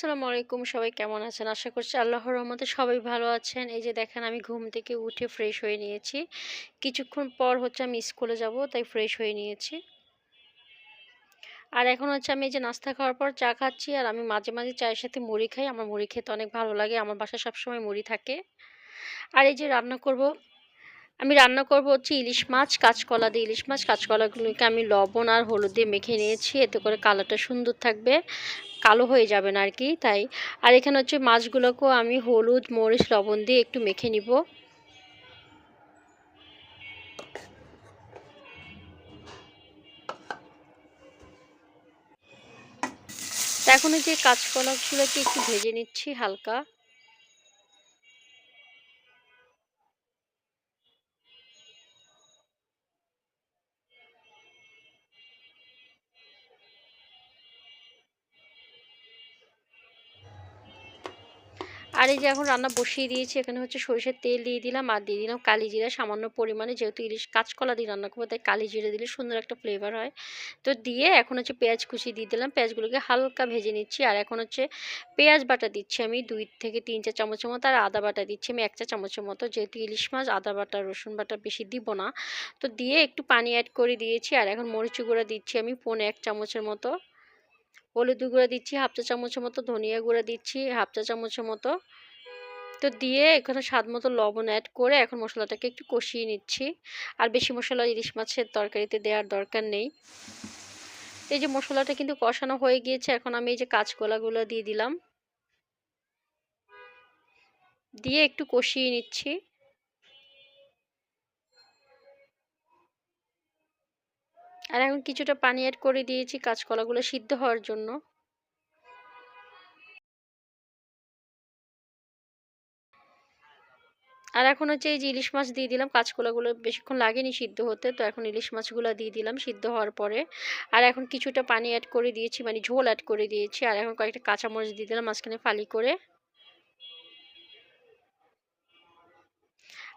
আসসালামু আলাইকুম, সবাই কেমন আছেন? আশা করছি আল্লাহর রহমতে সবাই ভালো আছেন। এই যে দেখেন, আমি ঘুম থেকে উঠে ফ্রেশ হয়ে নিয়েছি। কিছুক্ষণ পর হচ্ছে আমি স্কুলে যাব, তাই ফ্রেশ হয়ে নিয়েছি। আর এখন হচ্ছে আমি এই যে নাস্তা খাওয়ার পর চা খাচ্ছি, আর আমি মাঝে মাঝে চায়ের সাথে মুড়ি খাই। আমার মুড়ি খেতে অনেক ভালো লাগে। আমার বাসায় সবসময় মুড়ি থাকে। আর এই যে রান্না করব আমি রান্না করব হচ্ছে ইলিশ মাছ, কাঁচকলা দিয়ে ইলিশ মাছ। কাঁচকলাগুলোকে আমি লবণ আর হলুদ দিয়ে মেখে নিয়েছি। এতে করে কালারটা সুন্দর থাকবে। কালো হয়ে যাবে না আর কি, তাই। আর এখানে হচ্ছে মাছগুলোকেও আমি হলুদ, মরিচ, লবণ দিয়ে একটু মেখে নিব। এখন যে কাঁচকলাগুলোকে একটু ভেজে নিচ্ছি হালকা। আর এই যে এখন রান্না বসিয়ে দিয়েছি, এখানে হচ্ছে সরিষার তেল দিয়ে দিলাম আর দিয়ে দিলাম কালি জিরা। সামান্য পরিমাণে যেহেতু ইলিশ কাঁচকলা দিয়ে রান্না করব, তাই কালি জিরা দিলে সুন্দর একটা ফ্লেভার হয়। তো দিয়ে এখন হচ্ছে পেঁয়াজ কুচি দিয়ে দিলাম। পেঁয়াজগুলোকে হালকা ভেজে নিচ্ছি আর এখন হচ্ছে পেঁয়াজ বাটা দিচ্ছি আমি দুই থেকে তিন চা চামচের মতো আর আদা বাটা দিচ্ছি আমি এক চা চামচের মতো। যেহেতু ইলিশ মাছ, আদা বাটা, রসুন বাটা বেশি দিব না। তো দিয়ে একটু পানি অ্যাড করে দিয়েছি আর এখন মরিচ গুঁড়া দিচ্ছি আমি পনে এক চামচের মতো। হলুদ গুঁড়া দিচ্ছি, হাফ চা চামচের মতো ধনিয়া গুঁড়া দিচ্ছি, হাফ চা চামচের মতো। তো দিয়ে এখানে স্বাদ মতো লবণ অ্যাড করে এখন মশলাটাকে একটু কষিয়ে নিচ্ছি। আর বেশি মশলা ইলিশ মাছের তরকারিতে দেওয়ার দরকার নেই। এই যে মশলাটা কিন্তু কষানো হয়ে গিয়েছে, এখন আমি এই যে কাঁচকলাগুলো দিয়ে দিলাম। দিয়ে একটু কষিয়ে নিচ্ছি। আর এখন কিছুটা পানি অ্যাড করে দিয়েছি কাঁচকলাগুলো সিদ্ধ হওয়ার জন্য। আর এখন হচ্ছে এই যে ইলিশ মাছ দিয়ে দিলাম, কাঁচকলাগুলো বেশিক্ষণ লাগেনি সিদ্ধ হতে, তো এখন ইলিশ মাছগুলো দিয়ে দিলাম সিদ্ধ হওয়ার পরে। আর এখন কিছুটা পানি অ্যাড করে দিয়েছি মানে ঝোল অ্যাড করে দিয়েছি, আর এখন কয়েকটা কাঁচামরিচ দিয়ে দিলাম মাঝখানে ফালি করে।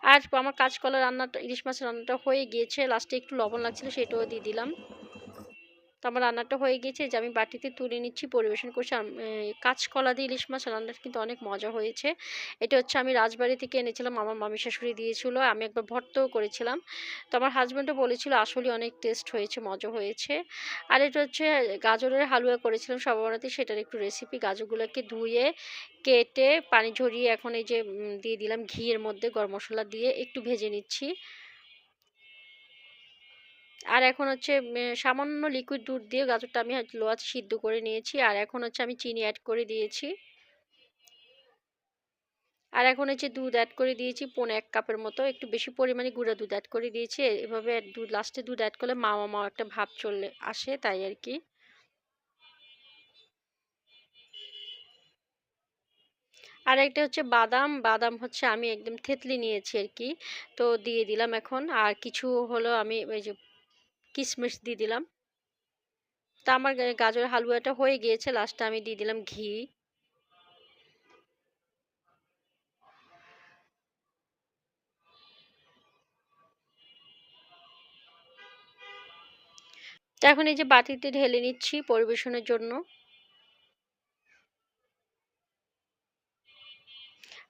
আর আমার কাঁচকলা রান্নাটা, ইলিশ মাছের রান্নাটা হয়ে গিয়েছে। লাস্টে একটু লবণ লাগছিল, সেটাও দিয়ে দিলাম। তো আমার রান্নাটা হয়ে গেছে যে আমি বাটিতে তুলে নিচ্ছি, পরিবেশন করছি। কাঁচকলা দিয়ে ইলিশ মাছ রান্নাটা কিন্তু অনেক মজা হয়েছে। এটা হচ্ছে আমি রাজবাড়ি থেকে এনেছিলাম, আমার মামি শাশুড়ি দিয়েছিল, আমি একবার ভর্তও করেছিলাম। তো আমার হাজব্যান্ডও বলেছিল আসলে অনেক টেস্ট হয়েছে, মজা হয়েছে। আর এটা হচ্ছে, গাজরের হালুয়া করেছিলাম সবারাতে সেটার একটু রেসিপি গাজরগুলোকে ধুয়ে, কেটে, পানি ঝরিয়ে, এখন এই যে দিয়ে দিলাম ঘিয়ের মধ্যে, গরম মশলা দিয়ে, একটু ভেজে নিচ্ছি। আর এখন হচ্ছে সামান্য লিকুইড দুধ দিয়ে গাজরটা আমি লোয়াতে সিদ্ধ করে নিয়েছি। আর এখন হচ্ছে আমি চিনি অ্যাড করে দিয়েছি। আর এখন হচ্ছে দুধ অ্যাড করে দিয়েছি, পনে এক কাপের মতো। একটু বেশি পরিমাণে গুঁড়া দুধ অ্যাড করে দিয়েছি। এভাবে দুধ লাস্টে দুধ অ্যাড করলে মাওয়া মাওয়া একটা ভাব চলে আসে তাই আর কি। আর একটা হচ্ছে বাদাম। বাদাম হচ্ছে আমি একদম থেতলি নিয়েছি আর কি। তো দিয়ে দিলাম এখন। আর কিছু হলো আমি ওই যে কিশমিশ দিয়ে দিলাম। তা আমার গাজর হালুয়াটা হয়ে গিয়েছে লাস্টে আমি দিয়ে দিলাম ঘি। তো এখন এই যে বাটিতে ঢেলে নিচ্ছি পরিবেশনের জন্য।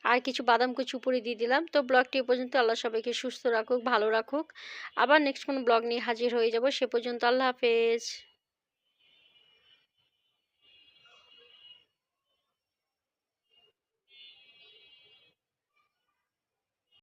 আর কিছু বাদাম কুচি উপরে দিয়ে দিলাম। তো ব্লগটি এ পর্যন্ত। আল্লাহ সবাইকে সুস্থ রাখুক, ভালো রাখুক। আবার নেক্সট কোনো ব্লগ নিয়ে হাজির হয়ে যাব। সে পর্যন্ত আল্লাহ হাফেজ।